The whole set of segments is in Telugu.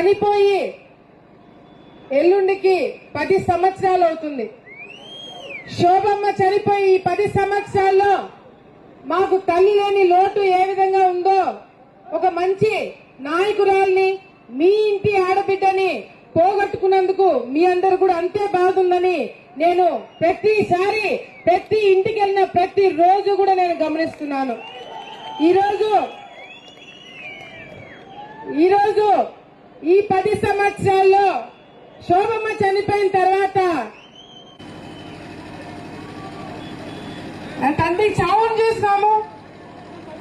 చనిపోయి ఎల్లుండికి పది సంవత్సరాలు అవుతుంది. శోభమ్మ చనిపోయి ఈ పది సంవత్సరాల్లో మాకు తల్లి లేని లోటు ఏ విధంగా ఉందో ఒక మంచి నాయకురాల్ని మీ ఇంటి ఆడబిడ్డని పోగొట్టుకున్నందుకు మీ అందరు కూడా అంతే బాగుందని నేను ప్రతిసారి ప్రతి ఇంటికి వెళ్ళిన ప్రతి రోజు కూడా నేను గమనిస్తున్నాను. ఈరోజు ఈరోజు ఈ పది సంవత్సరాల్లో శోభమ్మ చనిపోయిన తర్వాత ఆ తండ్రి చావును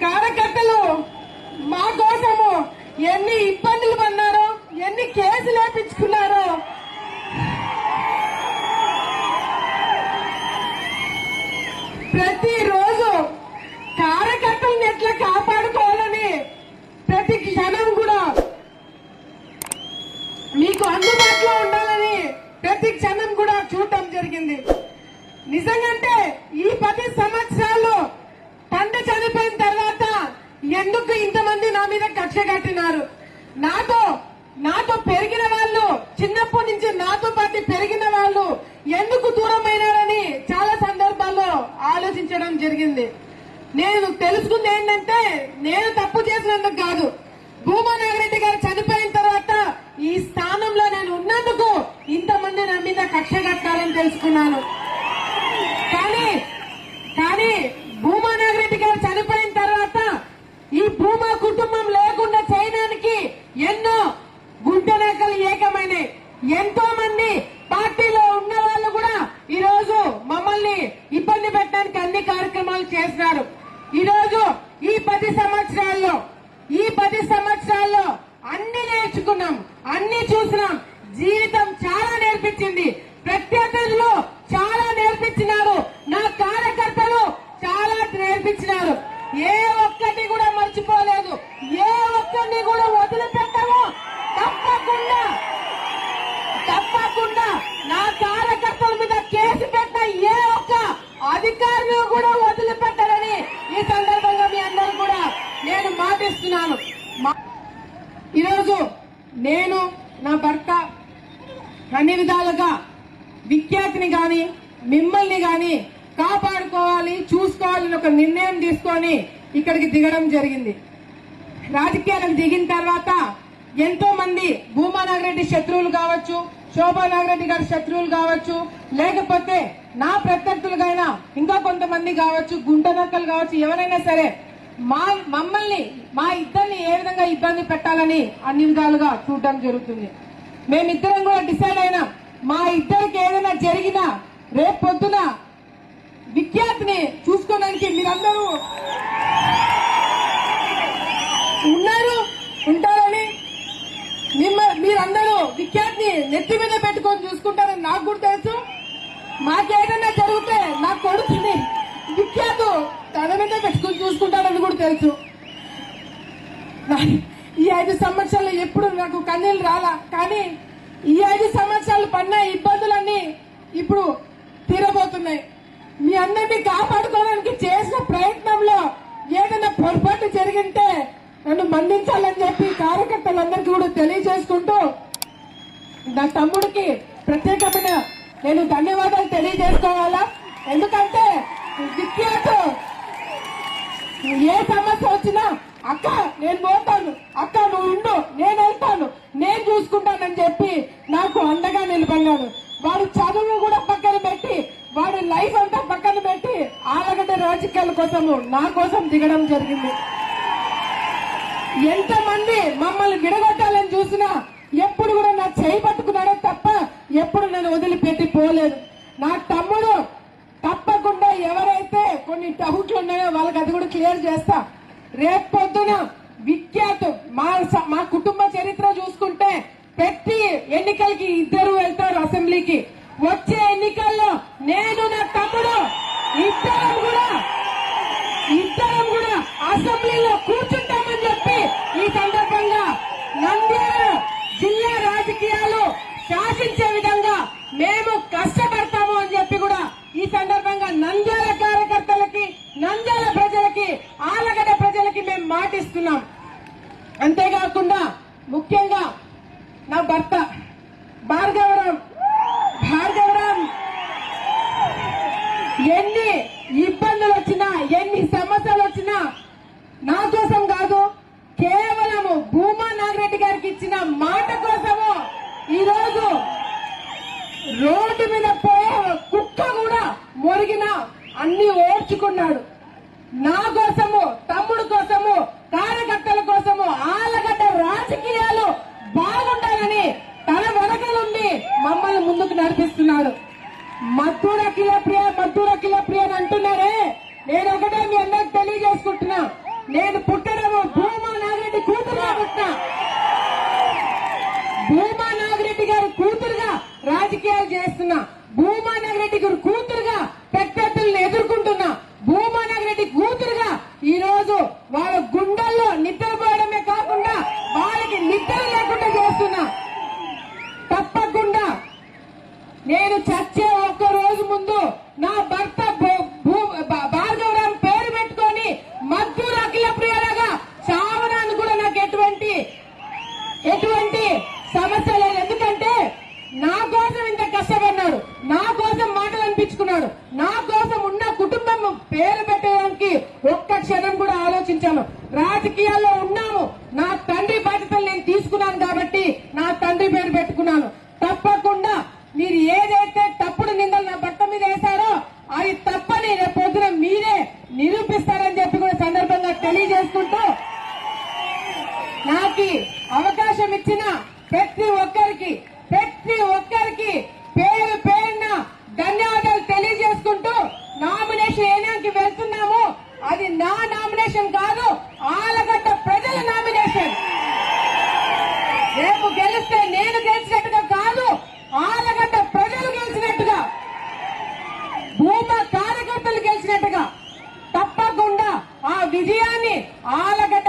కార్యకర్తలు మా కోసము ఎన్ని ఇబ్బందులు పడినారో ఎన్ని కేసులు వేపించుకున్నారో ప్రతిరోజు కార్యకర్తలను ఎట్లా కాపాడుకోవాలని ప్రతి క్షణం కూడా మీకు అందుబాటులో ఉండాలని ప్రతి క్షణం కూడా చూడటం జరిగింది నిజంగంటే ఈ పది సంవత్సరాలు పంట చనిపోయిన తర్వాత ఎందుకు ఇంతమంది నా మీద కక్ష కట్టినారు నాతో నాతో పెరిగిన వాళ్ళు చిన్నప్పటి నుంచి నాతో పాటు పెరిగిన వాళ్ళు ఎందుకు దూరమైనారని చాలా సందర్భాల్లో ఆలోచించడం జరిగింది. నేను తెలుసుకుంది ఏంటంటే నేను తప్పు చేసినందుకు కాదు. భూమా నాగరెడ్డి గారు చనిపోయిన తర్వాత ఈ స్థానంలో నేను ఉన్నందుకు ఇంతమంది నా మీద కక్ష కట్టాలని తెలుసుకున్నాను. కానీ కానీ భూమా నాగరెడ్డి గారు చనిపోయిన తర్వాత ఈ భూమా కుటుంబం లేకుండా చేయడానికి ఎన్నో గుంటనకలు ఏకమైనవి ఎంతో మంది పార్టీలో ఉన్న వాళ్ళు కూడా ఈ రోజు మమ్మల్ని ఇబ్బంది పెట్టడానికి అన్ని కార్యక్రమాలు చేస్తున్నారు ఈ రోజు ఈ పది సంవత్సరాల్లో ఈ పది సంవత్సరాల్లో అన్ని నేర్చుకున్నాం అన్ని చూసినాం జీవితం చాలా నేర్పించింది. ప్రత్యర్థులు చాలా నేర్పించినారు. నా కార్యకర్తలు చాలా నేర్పించినారు. ఏ ఒక్కటి కూడా మర్చిపోలేదు. ఏ ఒక్కరిని కూడా వదిలిపెట్టము. తప్పకుండా తప్పకుండా నా కార్యకర్తల మీద కేసు పెట్టిన ఏ ఒక్క అధికారులు కూడా వదిలిపెట్టరని ఈ సందర్భంగా మీ అందరూ కూడా నేను మాటిస్తున్నాను. మా- ఈరోజు నేను నా భర్త అన్ని విధాలుగా విఖ్యాతిని కానీ మిమ్మల్ని కానీ కాపాడుకోవాలి చూసుకోవాలని ఒక నిర్ణయం తీసుకొని ఇక్కడికి దిగడం జరిగింది. రాజకీయాలకు దిగిన తర్వాత ఎంతో మంది భూమా నాగరెడ్డి శత్రువులు కావచ్చు శోభా నాగరెడ్డి గారి శత్రువులు కావచ్చు లేకపోతే నా ప్రత్యర్థులుగైనా ఇంకా కొంతమంది కావచ్చు గుంటనక్కలు కావచ్చు ఎవరైనా సరే మా మమ్మల్ని మా ఇద్దరిని ఏ విధంగా ఇబ్బంది పెట్టాలని అన్ని విధాలుగా చూడడం జరుగుతుంది. మేమిద్దరం కూడా డిసైడ్ అయినా. మా ఇద్దరికి ఏదైనా జరిగినా రేపు పొద్దున విఖ్యాతిని చూసుకోవడానికి మీరందరూ ఉన్నారు ఉంటారని మిమ్మ మీరందరూ విఖ్యాతిని నెత్తి మీద పెట్టుకొని చూసుకుంటారని నాకు కూడా తెలుసు. మాకేదైనా జరిగితే నా కొడుకుని విఖ్యాతు తన మీద పెట్టుకొని చూసుకుంటారని కూడా తెలుసు. ఈ ఐదు సంవత్సరాలు ఎప్పుడు నాకు కన్నీళ్ళు రాలా కానీ ఈ ఐదు సంవత్సరాలు పడిన ఇబ్బందులన్నీ ఇప్పుడు తీరబోతున్నాయి. మీ అందరినీ కాపాడుకోవడానికి చేసిన ప్రయత్నంలో ఏదైనా పొరపాటు జరిగింటే నన్ను మందించాలని చెప్పి కార్యకర్తలందరికీ కూడా తెలియజేసుకుంటూ నా తమ్ముడికి ప్రత్యేకమైన నేను ధన్యవాదాలు తెలియజేసుకోవాలా? ఎందుకంటే విఖ్యాత్ ఏ సమస్య వచ్చినా అక్క నేను పోతాను. అక్క నువ్వు ఉండు. నేను వెళ్తాను. నేను చూసుకుంటానని చెప్పి నాకు అండగా నిలబడ్డాడు వాడు చదువు కూడా పక్కన పెట్టి వాడు లైఫ్ అంతా పక్కన పెట్టి ఆలగడ్డ రాజకీయాల కోసము నా కోసం దిగడం జరిగింది. ఎంతమంది మమ్మల్ని విడగొట్టాలని చూసినా ఎప్పుడు కూడా నా చేయి పట్టుకున్నాడే తప్ప ఎప్పుడు నేను వదిలిపెట్టి పోలేదు. నా తమ్ముడు తప్పకుండా ఎవరైతే కొన్ని టౌట్లు ఉన్నాయో వాళ్ళకి అది కూడా క్లియర్ చేస్తా. రేపు పొద్దున విఖ్యాత్ మా స- మా కుటుంబ చరిత్ర చూసుకుంటే ప్రతి ఎన్నికలకి ఇద్దరు వెళ్తారు అసెంబ్లీకి. వచ్చే ఎన్నికల్లో నేను నా తమ్ముడు ఇద్దరం కూడా ఇద్దరం కూడా అసెంబ్లీలో కూర్చుంటామని చెప్పి ఈ సందర్భంగా నంద్యాల జిల్లా రాజకీయాలు శాసించే విధంగా మేము కష్టపడతాము అని చెప్పి కూడా ఈ సందర్భంగా నంద్యాల కార్యకర్తలకి నంద్యాల ప్రజలకి ఆలగడ్డ ప్రజలకి మేము మాటిస్తున్నాం అంతేకాకుండా ముఖ్యంగా భర్త భార్గవరాం భార్గవరాం ఎన్ని ఇబ్బందులు వచ్చినా ఎన్ని సమస్యలు వచ్చినా నా కోసం కాదు కేవలము భూమా నాగిరెడ్డి గారికి ఇచ్చిన మాట కోసము ఈరోజు రోడ్డు మీద పోయే కుక్క కూడా మొరిగిన అన్ని ఓర్చుకున్నాడు. నా కోసము తమ్ముడు కోసము కార్యకర్తల కోసము ఆలగడ్డ రాజకీయాలు బాగుండాలని తన వెనకలుండి మమ్మల్ని ముందుకు నడిపిస్తున్నాడు. మద్దూర కిలో ప్రియ మద్దూర కిలో ప్రియ అని అంటున్నారే. నేను ఒకటే మీ అందరికి తెలియజేసుకుంటున్నా. నేను పుట్టడము భూమా నాగరెడ్డి కూతురు పుట్టినా. భూమా రాజకీయాలు చేస్తున్నా భూమా నాగిరెడ్డి గారి కూతురుగా ప్రత్యర్థులను ఎదుర్కొంటున్నా భూమా నాగిరెడ్డి కూతురుగా ఈ రోజు వాళ్ళ గుండెల్లో నిద్రపోవడమే కాకుండా వాళ్ళకి నిద్ర లేకుండా చేస్తున్నా. తప్పకుండా నేను చచ్చే ఒక్క రోజు ముందు నా భర్త భూ- భూ- భా- భార్గవరాం పేరు పెట్టుకొని మద్దూరు అఖిల ప్రియలాగా చావడానికి కూడా నాకు ఎటువంటి ఎటువంటి సమస్య లేదు ఎందుకంటే నా కోసం ఇంత కష్టపడినాడు నా కోసం మాటలు అనిపించుకున్నాడు నా కోసం ఉన్న కుటుంబం పేరు పెట్టడానికి ఒక్క క్షణం కూడా ఆలోచించాను రాజకీయాల్లో ఉన్నాము నా తండ్రి బాధ్యతలు నేను తీసుకున్నాను కాబట్టి నా తండ్రి పేరు పెట్టుకున్నాను. తప్పకుండా మీరు ఏదైతే తప్పుడు నిందలు నా భర్త మీద వేశారో అది తప్పని రేపు పొద్దున మీరే నిరూపిస్తారని చెప్పి కూడా సందర్భంగా తెలియజేసుకుంటూ నాకు అవకాశం ఇచ్చిన ప్రతి ఒక్కరికి ప్రతి ఒక్కరికి పేరు పేరున ధన్యవాదాలు తెలియజేసుకుంటూ నామినేషన్ ఏనానికి వెళ్తున్నాము. అది నా నామినేషన్ కాదు ఆలగడ్డ ప్రజల నామినేషన్ రేపు గెలిస్తే నేను గెలిచినట్టుగా కాదు ఆలగడ్డ ప్రజలు గెలిచినట్టుగా భూమా కార్యకర్తలు గెలిచినట్టుగా తప్పకుండా ఆ విజయాన్ని ఆలగడ్డ